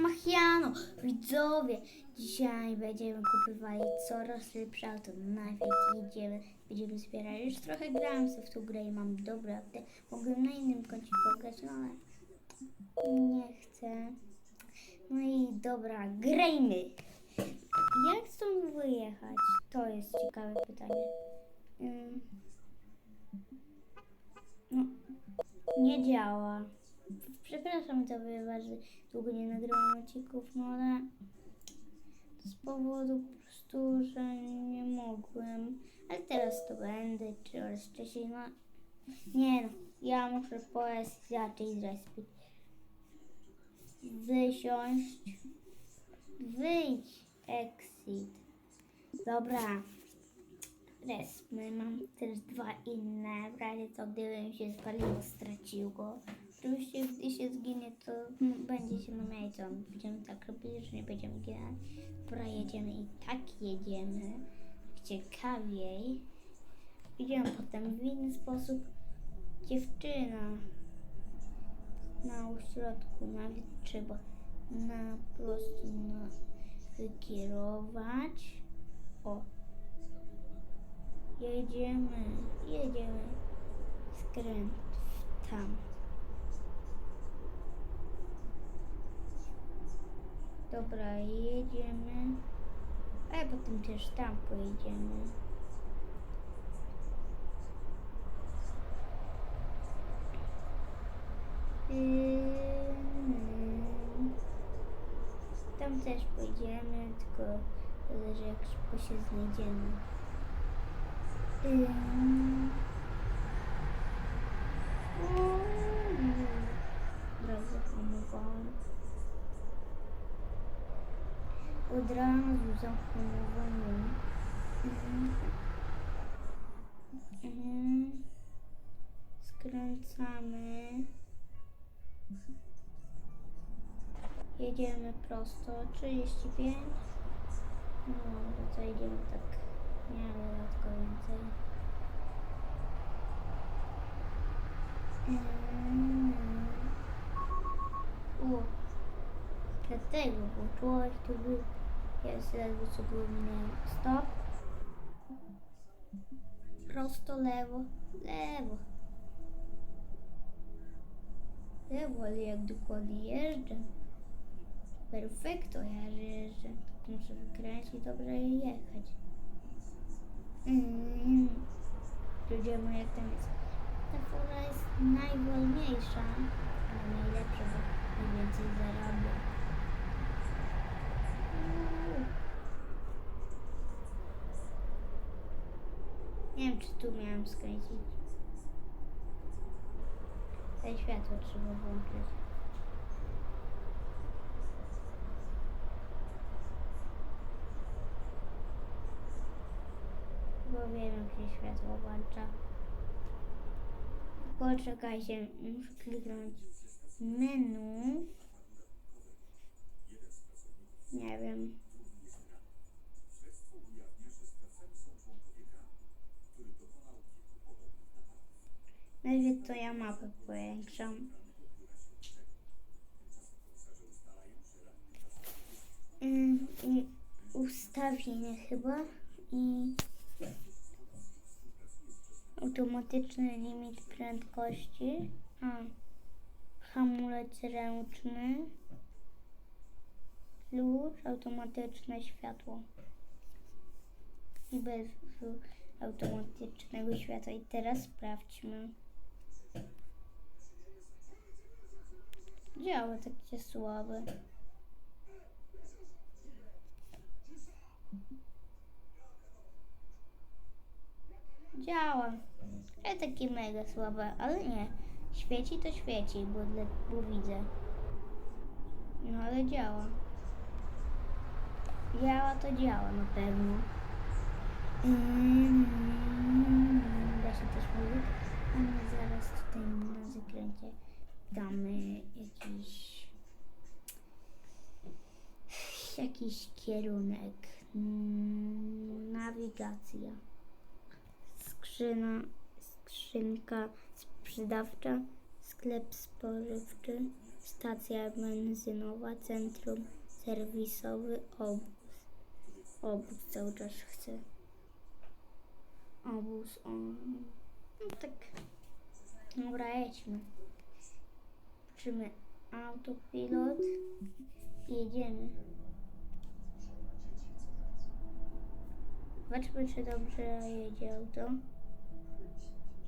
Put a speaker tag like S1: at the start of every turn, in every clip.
S1: Machiano. Widzowie, dzisiaj będziemy kupywali coraz lepsze auto. Najpierw jedziemy, będziemy zbierać. Już trochę grałem sobie w tą grę i mam dobre auto. Mogłem na innym koncie pograć, no ale nie chcę. No i dobra, grajmy. Jak stąd wyjechać? To jest ciekawe pytanie. Ym. No, nie działa. Przepraszam to że długo nie nagrywam odcinków, no ale z powodu po prostu, że nie mogłem. Ale teraz to będę, czy oraz wcześniej, no nie no, ja muszę pojść zacząć zrespić. Wysiąść. Wyjdź. Exit. Dobra. Resmy. Mam też dwa inne. W razie co gdybym się spaliło, stracił go. Oczywiście gdy się zginie, to będzie się co. Będziemy tak robili, że nie będziemy ginąć. Dobra, jedziemy i tak jedziemy. Ciekawiej. Idziemy potem w inny sposób. Dziewczyna na ośrodku, nawet trzeba na prostu na wykierować. O. Jedziemy, jedziemy. Skręt w tam. Dobra, jedziemy. A potem też tam pojedziemy. Ym, Tam też pójdziemy, tylko zależy jak szybko się znajdziemy. Ym, uuu, Od razu zahamowałam. Ym, ym, Skręcamy. Jedziemy prosto 35. No to co idziemy tak. Nie wiem, tylko więcej. Mm. O, dlatego, bo człowiek tu był. Jest ledwo co było minąłem. Stop. Prosto lewo, lewo. Lewo, ale jak dokładnie jeżdżę. Perfekto, ja jeżdżę. Muszę wykręcić dobrze i jechać. Mm. Ludziemy jak tam jest. Ta fura jest najwolniejsza, ale najlepsza, bo najwięcej zarabia. Uuu. Nie wiem, czy tu miałam skręcić. Te światło trzeba włączyć. Bo wiem, się światło włącza. Poczekajcie, muszę kliknąć menu. Nie wiem. Najpierw to ja mapę powiększam. Ym, I ustawienie chyba i automatyczny limit prędkości. A, hamulec ręczny plus automatyczne światło. I bez automatycznego światła. I teraz sprawdźmy. Działa takie słabe. Działa. Ale takie mega słabe, ale nie. Świeci to świeci, bo, bo widzę. No ale działa. Działa to działa na pewno. Mm, Da się też mówić. A my zaraz tutaj na zakręcie damy jakiś jakiś kierunek. Mm, Nawigacja. Skrzyna, skrzynka sprzedawcza, sklep spożywczy, stacja benzynowa, centrum serwisowy, obóz. Obóz cały czas chcę. Obóz, o. No tak. Dobra, jedźmy. Patrzymy autopilot. Jedziemy. Zobaczmy, czy dobrze jedzie auto.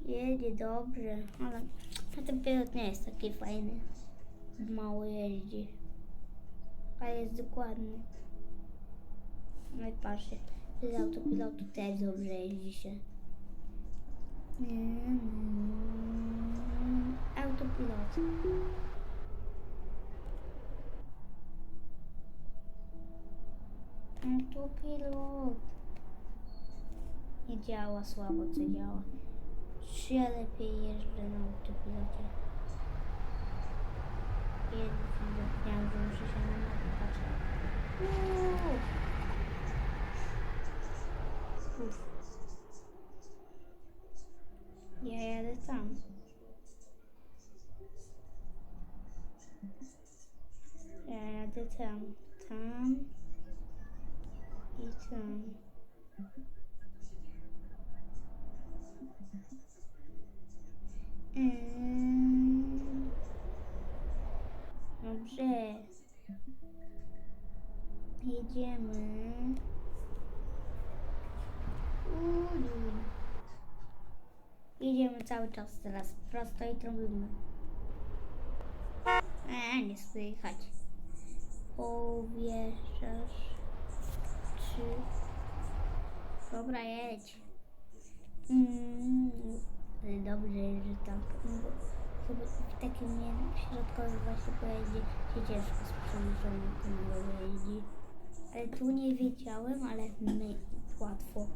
S1: Jedzie dobrze, ale a ten pilot nie jest taki fajny. Mało jeździ. A jest dokładny. No i patrzcie, z autopilotu też dobrze jeździ się. Autopilot. Autopilot. Nie działa słabo, co działa. Czy ja lepiej jeżdżę na autopilocie? Zapomniałam, że muszę się na mapę patrzeć. Ja jadę tam. Ja jadę tam. Tam. I tam. Mm. Dobrze. Jedziemy. Uuu. Jedziemy cały czas teraz prosto i trąbimy. Eee, nie słychać. Powierzasz. Trzy. Dobra, jedź. Mm, dobrze, że sobie w takim środkowym właśnie pojeździe się ciężko z przemysłem tunelowym jeździ. Ale tu nie wiedziałem, ale my łatwo.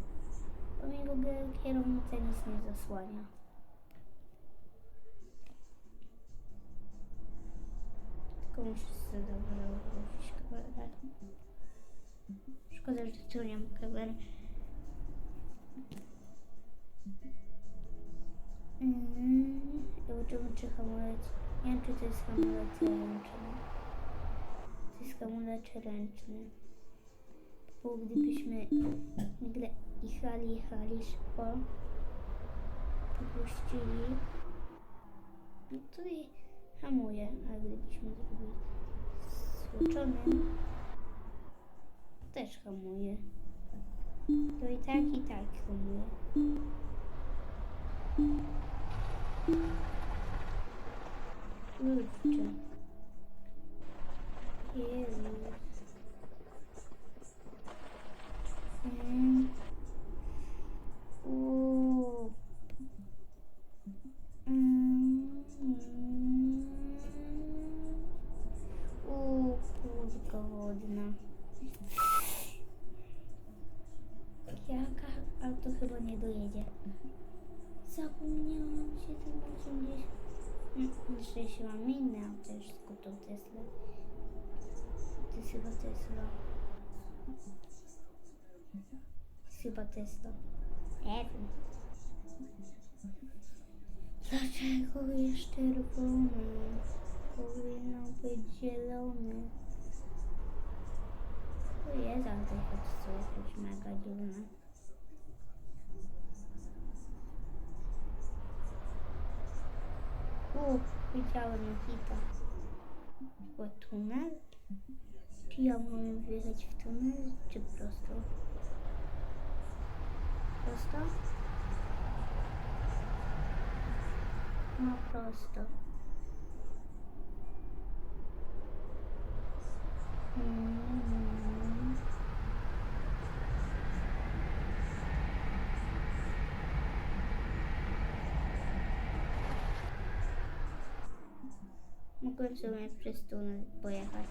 S1: Bo mi w ogóle kierownica nic nie zasłania. Tylko muszę sobie dobrze ułożyć kamerę. Szkoda, że tu nie mam kamery. Mm, zobaczymy czy hamulec. Nie wiem czy to jest hamulec ręczny. To jest hamulec ręczny. Bo gdybyśmy nagle jechali, jechali szybko, puścili, no to i hamuje. A gdybyśmy zrobili stłoczonym, też hamuje. To i tak, i tak hamuje. Kurczę. Jezus. Chyba Tesla. Jest chyba Tesla. Nie wiem. Dlaczego jest czerwony? Powinno być zielony. To jest, jest coś mega dziwne. U, widziałem hita. Chyba tunel? Czy ja mogę wjechać w tunel, czy prosto? Prosto? No prosto. Mm. Mogłem sobie przez tunel pojechać.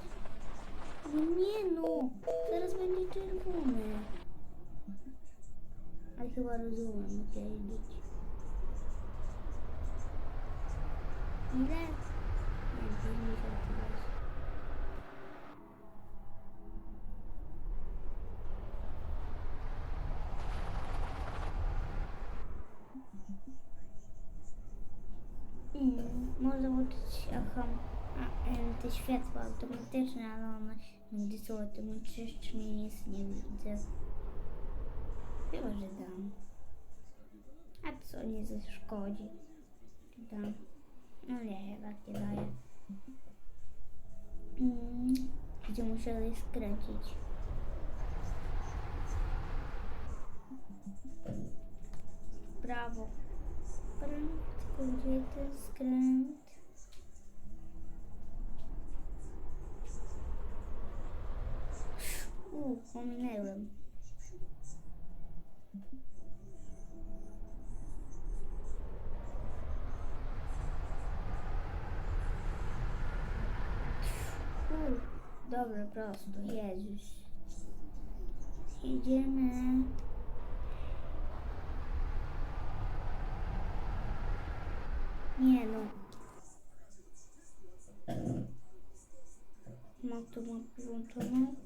S1: Nie no, zaraz będzie czerwony. Ale chyba rozumiem, gdzie jeździć. Ile? Nie, 50 jest. Mm, może zobaczyć, aha, te światła automatyczne, ale one gdy są automatyczne nic nie widzę. Chyba, że dam. A co nie zaszkodzi? Dam? No nie, jednak nie daje. Mm, gdzie musieli skręcić. Brawo. Prędko, gdzie ten skręt? U, pominęłem. U, dobra, prosto, Jezus. Jedziemy. Nie no. Mam tu mam włączoną. A nie,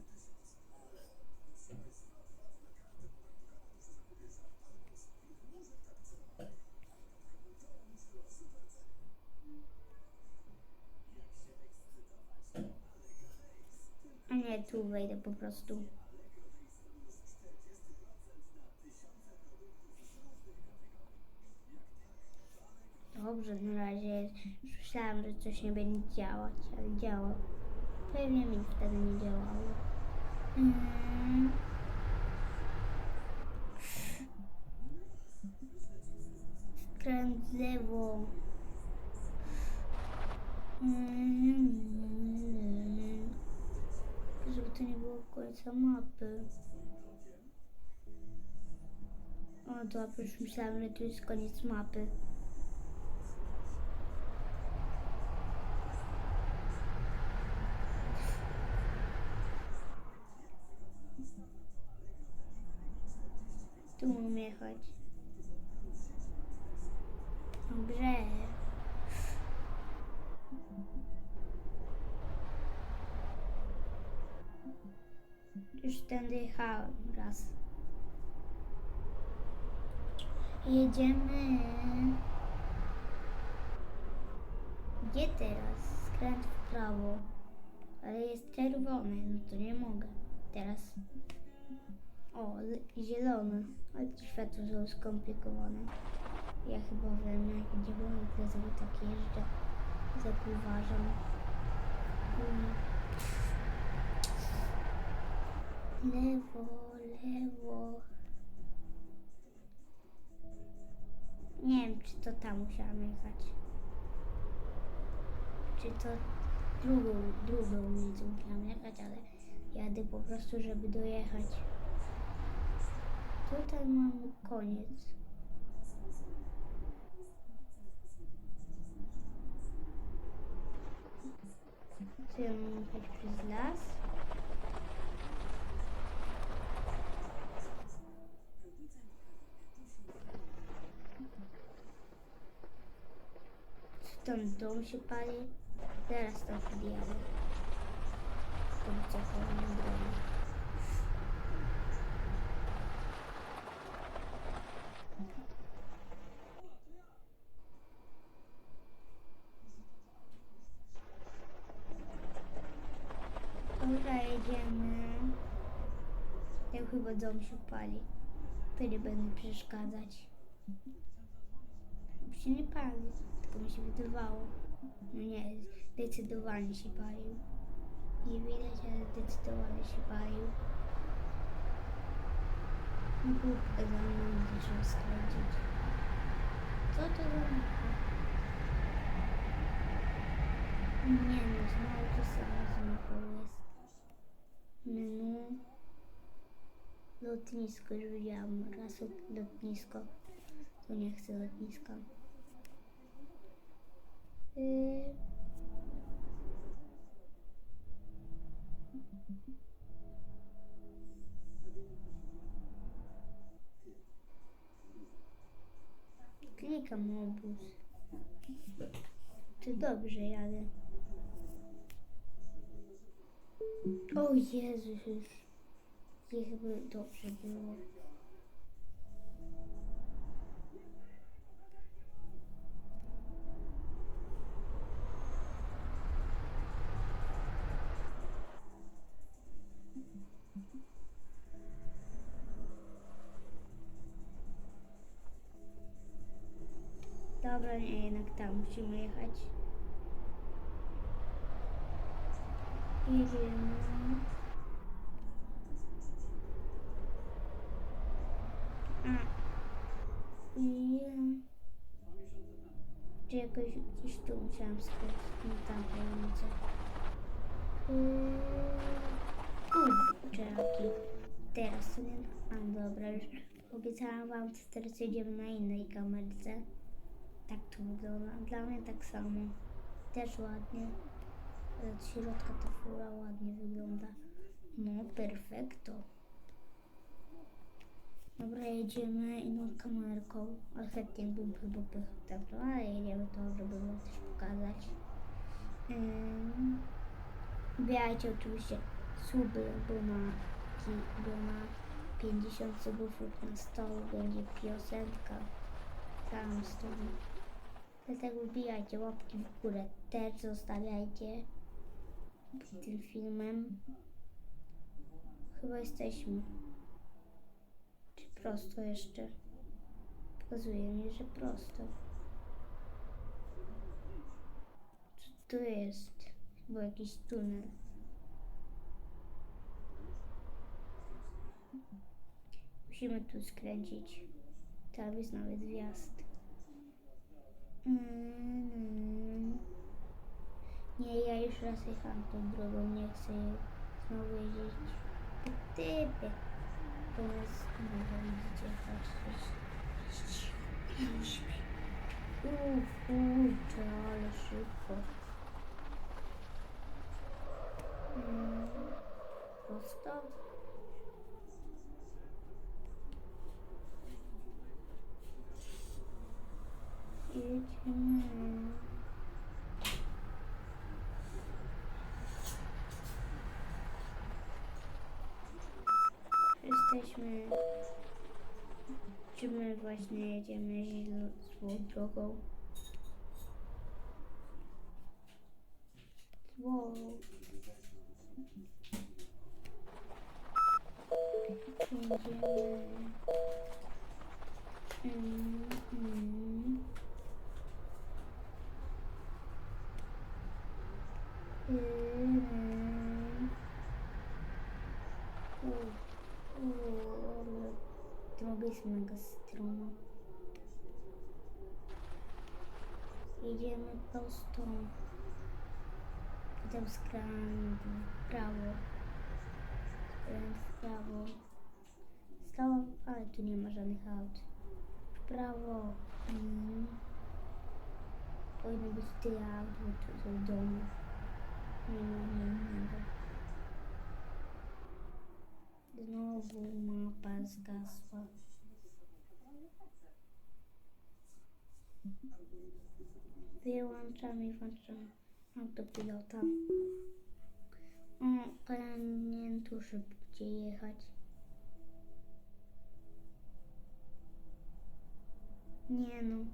S1: tu wejdę po prostu. Dobrze, na razie myślałam, że coś nie będzie działać, ale działa. Pewnie mi wtedy nie działało. Mm. Mm. Żeby to nie było końca mapy. O, dobrze, już myślałam, że tu jest koniec mapy. Tu mam jechać. Tędy jechałem raz. Jedziemy. Gdzie teraz? Skręt w prawo. Ale jest czerwony, no to nie mogę. Teraz. O, zielony. Ale te światła są skomplikowane. Ja chyba wiem, jak gdzie byłem, tak jeżdżę. Tak uważam. Mm. Lewo, lewo. Nie wiem, czy to tam musiałam jechać. Czy to drugą, drugą ulicą musiałam jechać, ale jadę po prostu, żeby dojechać. Tutaj mamy koniec. Co ja mam jechać przez las? Tam dom się pali. Zaraz tam podjadę. Tam co powinien jedziemy. Ja chyba dom się pali. To nie będę przeszkadzać. Się nie pali, tylko mi się wydawało. No nie, zdecydowanie się palił. Nie widać, ale zdecydowanie się palił. Głupkę za mną muszę skręcić. Co to za mapa? Nie no, znowu to samo z mapą jest. Menu. Lotnisko, już widziałam raz lotnisko. To nie chcę lotniska. Klikam obóz. Czy dobrze jadę? O Jezus już. Jakby dobrze było. Dobra, nie, jednak tam musimy jechać. Jedziemy. A. I... Czy jakoś gdzieś tu musiałam skręcić? Nie tam tajemnicę. Yy... Kurczaki. Teraz to. A dobra, już obiecałam wam, co teraz jedziemy na innej kamerce. Tak to wygląda. Dla mnie tak samo. Też ładnie. Od środka ta fura ładnie wygląda. No, perfekto. Dobra, jedziemy inną kamerką, ale chętnie bym chyba pychał to, ale jedziemy to, żeby wam też pokazać. Wbijajcie oczywiście suby, bo na, bo na 50 subów na 100 będzie piosenka. Tam stoi. Dlatego wbijajcie łapki w górę. Też zostawiajcie pod tym filmem. Chyba jesteśmy. Czy prosto jeszcze? Pokazuje mi, że prosto. Co to jest? Chyba jakiś tunel. Musimy tu skręcić. Tam jest nawet wjazd. Mm. Nie, ja już raz jechałam tą drogą, nie chcę znowu jeździć. Po typie. To jest, no to widzicie, patrzcie. Uuu, kurczę, ale szybko. Mm. Prosto. Jesteśmy. Czy my właśnie jedziemy źle złą drogą? Droga jest mega stroma. Jedziemy prosto. Potem skręt w prawo. Skręt w prawo. Stało, ale tu nie ma żadnych aut. W prawo. Mm. Powinno być tyle aut, bo tu są domy. Znowu mapa zgasła. Wyłączam i włączam autopilota. O, wiem tu szybciej jechać. Nie no.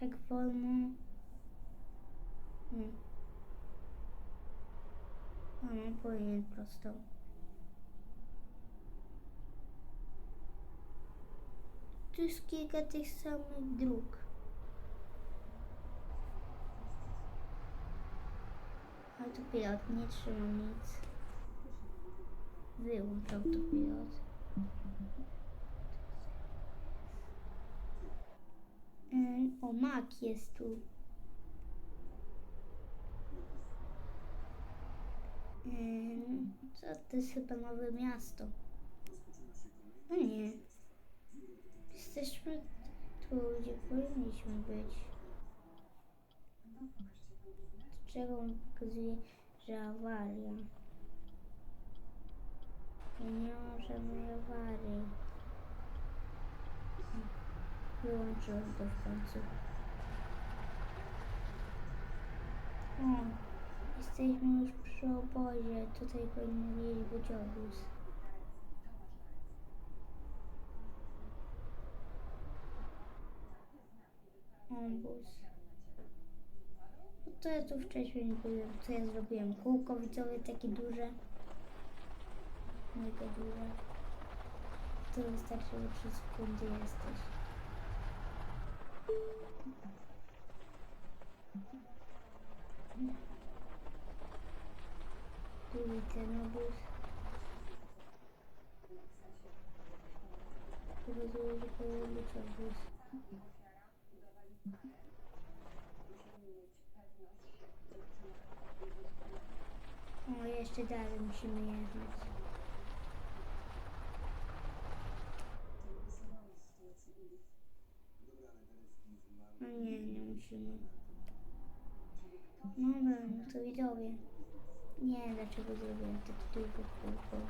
S1: Tak wolno. Hmm. No, powinien prosto. Tu jest kilka tych samych dróg. Autopilot, nie trzymam nic. Wyłącz autopilot. Ym, O, mak jest tu. Co to jest chyba nowe miasto? No nie. Jesteśmy tu, gdzie powinniśmy być. Czego on pokazuje, że awaria? I nie żadnej awarii. Wyłączyłem to w końcu. O, jesteśmy już przy obozie. Tutaj powinien jeździć pociągus. Obóz. No to ja tu wcześniej nie powiem, co ja zrobiłem. Kółko widzowie takie duże. Mega duże. To wystarczy, że 3 sekundy jesteś. Tu widzę nobus. Pokazuje, że powinien być obóz. O, jeszcze dalej musimy jechać. No nie, nie musimy. No dobra, no to widzowie. Nie dlaczego zrobiłem tak tylko kółko.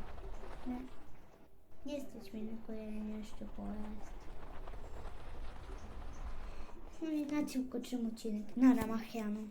S1: Nie. Nie mnie na kolejny jeszcze pojazd. No i na tym kończymy odcinek. Na ramach Janu.